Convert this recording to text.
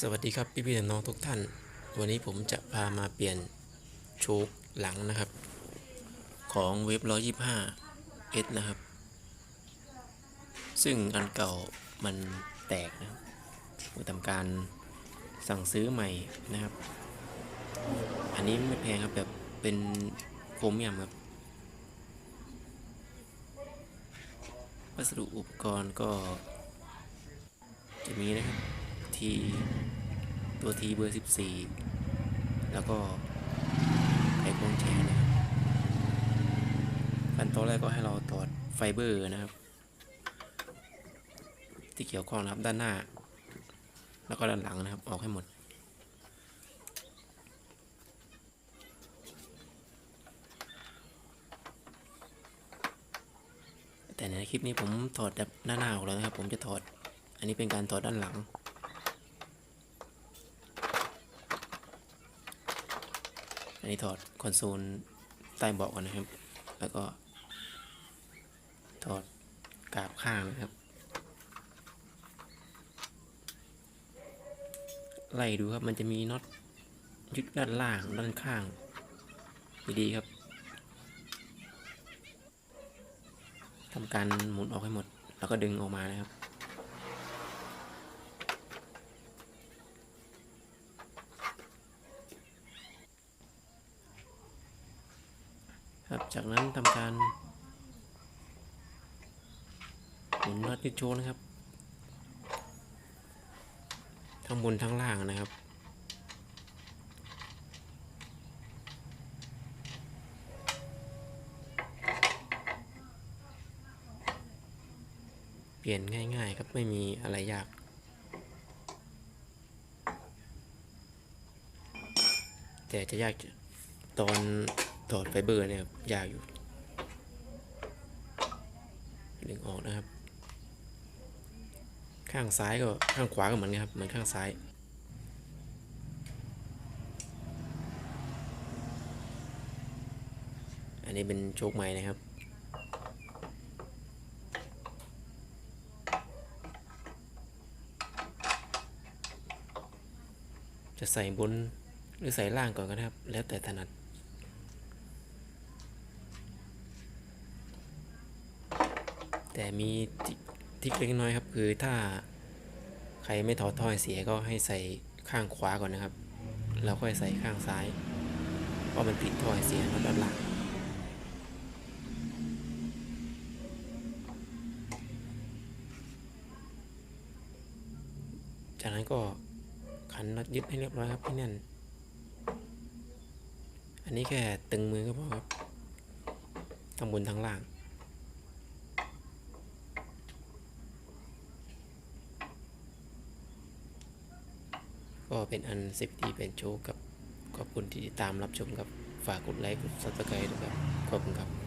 สวัสดีครับพี่พี่น้องทุกท่าน วันนี้ผมจะพามาเปลี่ยนโชคหลังนะครับ ของเว็บ125 S นะครับ ซึ่งอันเก่ามันแตกนะครับผมทำการสั่งซื้อใหม่นะครับ อันนี้ไม่แพงครับแบบเป็นโครเมียมครับวัสดุอุปกรณ์ก็จะมีนะครับ ทีตัวทีเบอร์ 14 แล้วก็ไขควงแชร์นะครับขั้นตอนแรกก็ให้เราถอดไฟเบอร์นะครับ ที่เกี่ยวข้องนะครับด้านหน้า แล้วก็ด้านหลังนะครับออกให้หมดแต่ในคลิปนี้ผมถอดแบบหน้าหน้าออกแล้วนะครับ ผมจะถอด อันนี้เป็นการถอดด้านหลัง อันนี้ถอดคอนโซลใต้เบาะก่อนนะครับ แล้วก็ ถอดกาบข้างนะครับ ไล่ดูครับมันจะมีน็อตยึดด้านล่างด้านข้าง ดีๆครับทำการหมุนออกให้หมด แล้วก็ดึงออกมานะครับ ครับ จากนั้นทำการหมุนน็อตยึดโชว์นะครับ ทั้งบนทั้งล่างนะครับเปลี่ยนง่าย ๆ ครับ ไม่มีอะไรยาก แต่จะยากตอน ถอดไฟเบอร์เนี่ยครับยากอยู่ดึงออกนะครับ ข้างซ้ายก็ข้างขวาก็เหมือนกันครับเหมือนข้างซ้ายอันนี้เป็นโชคใหม่นะครับ จะใส่บนหรือใส่ล่างก่อนก็ได้ครับ แล้วแต่ถนัด แต่มีทิกเล็กน้อยครับ คือถ้าใครไม่ถอดท่อเสียก็ให้ใส่ข้างขวาก่อนนะครับ แล้วค่อยใส่ข้างซ้ายเพราะมันติดท่อเสียครับด้านหลังจากนั้นก็ขันน็อตยึดให้เรียบร้อยครับให้แน่น อันนี้แค่ตึงมือก็พอครับทั้งบนทั้งล่าง ก็เป็นอันสิบทีเป็นโชว์กับขอบคุณที่ติดตามรับชมครับ ฝากกดไลค์กดซับสไครต์ด้วยครับ ขอบคุณครับ